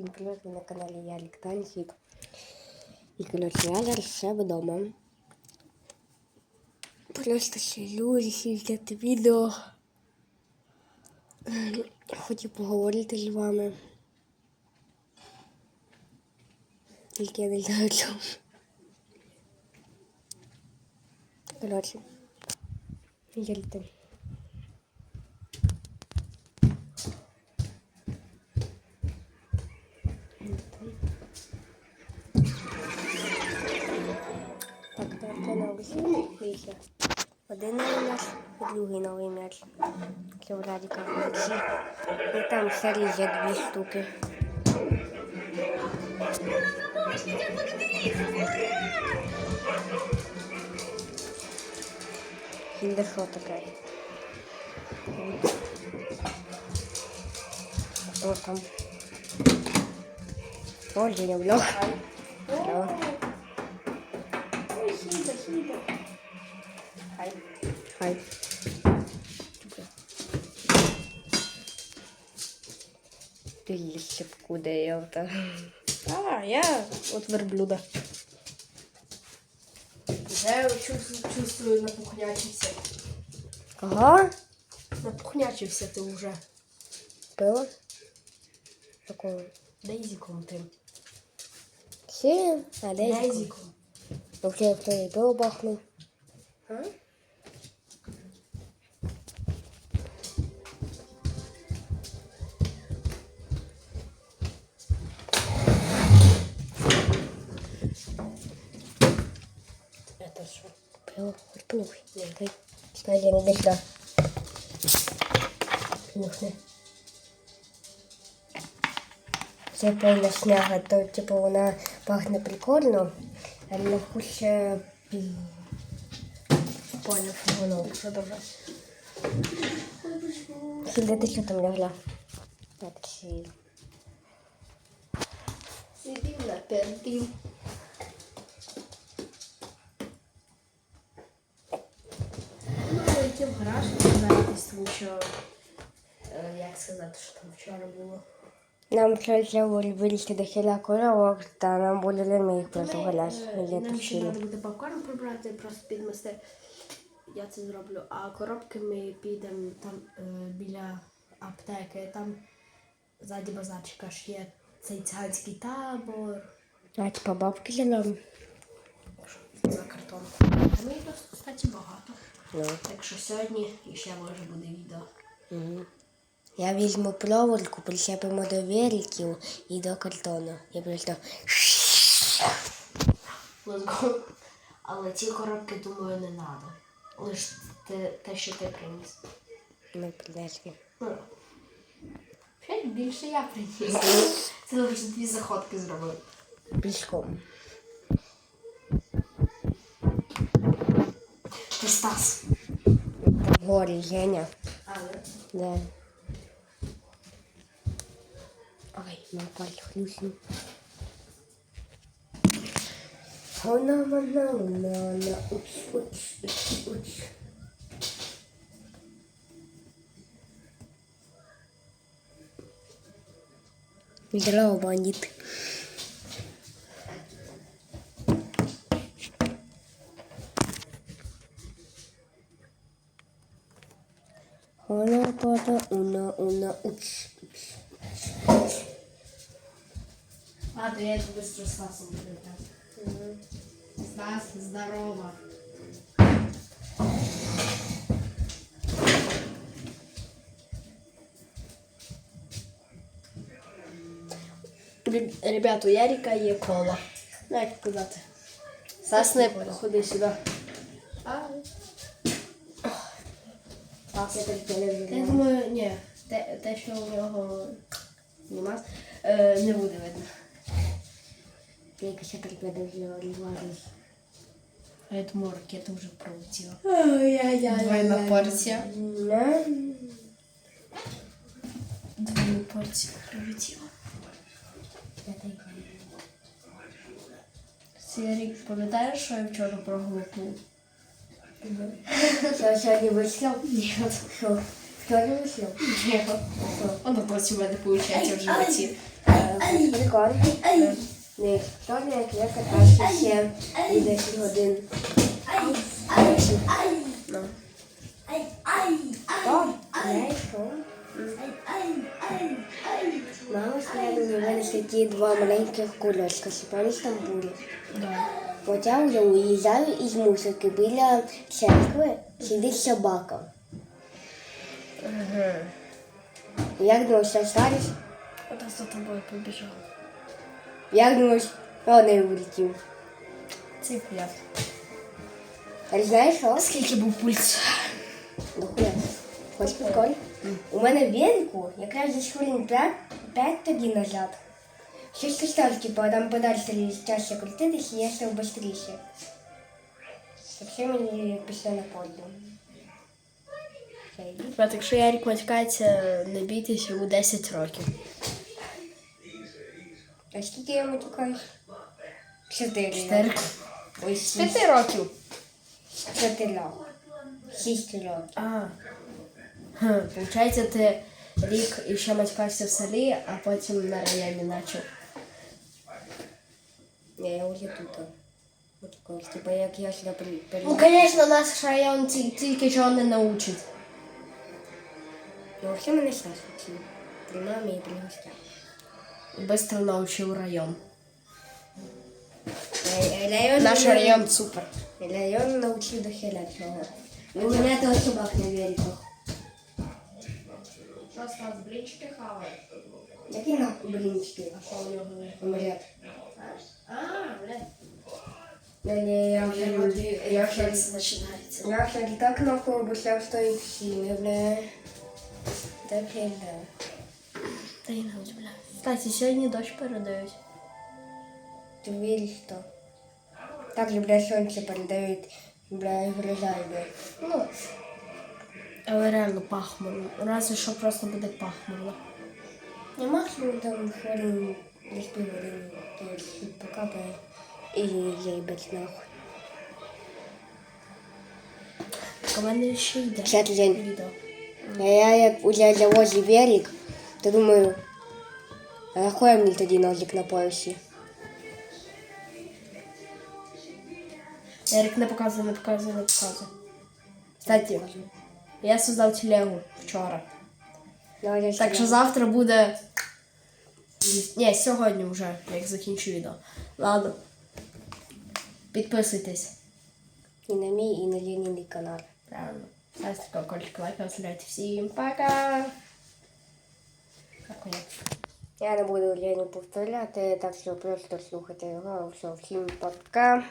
Всім привіт, на каналі Ялік Танчик. І коротше, я зараз ще вдома. Просто ще люди сидять відео. Хотів поговорити з вами. Тільки я не знаю чому. Коротше, їдьте. Так, так, це Дивіться. Один новий м'яч і другий новий м'яч. Це в Радіка. І там старі є дві штуки. Кіндер що таке? Хто там? О, Женя влог. Хіда, хіда. Хай. Хай. Ти їсти куди я та. А, я от верблюда. Вже чувствую, чувствую напухнячився. Кого? Напухнячився ти вже. Пиво? Такого. Дейзіком тим. Всі? А де? Дейзіком. Ну, хто і пиво бахнув. А? Хурпнув. Дай. Стой, я не десь да. Нюхни. Це повна шняга, то типу вона пахне прикольно, а на Поняв. воно. Продовжай. Хіде ти що там лягла? Так, чи... Сидів на перді. Що, е, як сказати, що там вчора було. Нам треба вирішити до хіля коровок, та нам буде лень їх просто гуляти. Е, Нам ще треба буде попкорн прибрати, просто підмести. Я це зроблю. А коробки ми підемо там е, біля аптеки, там ззаді базарчика ж є цей циганський табор. А типа бабки зелені. за картон. А мені просто, кстати, багато. Ну. Так що сьогодні ще може буде відео. Угу. Я візьму проволоку, прищепимо до великів і до картону. Я просто Let's go. Але ці коробки, думаю, не треба. Лише те, те, що ти приніс. ми принесли. Ну, Ще більше я приніс. Це лише дві заходки зробив. Пішком. Стас. Там горі, Женя. Але Да. Ой, на пальці хлюснув. Вона вона вона вона уч уч уч уч. Здорово, бандит. Уч уч уч. А, то я это быстро с Стасом буду так. Стас, здорово. Реб- Ребят, у Ярика є кола. Як сказати. Стас, не ходи сюди. Стас, я так телевізор. я думаю, ні, те, те що у нього нема, е, не буде видно. Я якось так телевізор різлазиш. А я думаю, ракета вже пролетіла. Двойна порція. Да? Двойна порція прилетіла. Сірік, пам'ятаєш, що я вчора проглупнув? Що, сьогодні вийшло? Ні. Що? Не вийшло? Ні. Воно в мене виходить в животі. прикол. Не історія, як я катався ще і 10 годин. Ну. О, знаєш що? Мама сказала, винесли ті два маленьких кульочка, що пам'ятаєш там були. Да. Я уїжджаю із мусорки біля церкви сидить собака. Ага. Як думаєш, що станеш? От за тобою побіжав. Як думаєш, о, не вилетів. Цифря. А знаєш що? Скільки був пульс? Дохуя. Хоч приколь? У мене велику якраз десь хвилин 5, 5 тоді назад. Став, типу, там подальше чаще крутитись, і я став швидше. Так що мені пішло на пользу. Все, йди. Ребят, якщо Ярик матькається, не бійтеся, йому 10 років. А скільки я матюкаюсь? Чотири. Чотири. Ой, шість. п'яти років. Чотири. Шість років. А. Хм, Получається, ти рік і ще матькався в селі, а потім на районі почав. Ні, я вже тут. Матюкаюсь. Типа як я сюди при... при... Ну, звісно, наш район ті- тільки чого не научить. Ну, все мене щас вчили. При мамі і при гостях. І Быстро научив район. Ра- Район Наш мене- район супер. Район научив до хера чого. Ну, У мене того собак на великах. Що Стас, блінчики хаває? Які нахуй блінчики? А що у нього? Омлет. А, блядь. Не, не, я вже... Я вже... починається. Я вже так нахуй обучав, що і всі, не, бля. Так я да. Та й не бля. Кстати, сьогодні дощ передають. Ты веришь, что? Также, бля, солнце передает, бля, и врожай, бля. Ну, але реально пахмурно. Разве що просто буде пахмурно. Не максимум там хвилин, десь півгодини, то покапає і заїбать нахуй. Так ще йде П'ятий день. відео. А я як уже завозив велик, то думаю, а нахуй мені тоді ножик на поясі? Ярик не показує, не показує, не показує. Кстати, я создав телегу вчора. Давай я Так що завтра буде. Ні, сьогодні вже, як закінчу відео. Ладно. Підписуйтесь. І на мій, і на Леніний канал. Правильно. Ставте колокольчик, лайк, оставляйте. Всім пока. Я не буду Леню повторяти, так що просто слухайте його. Все, всім пока.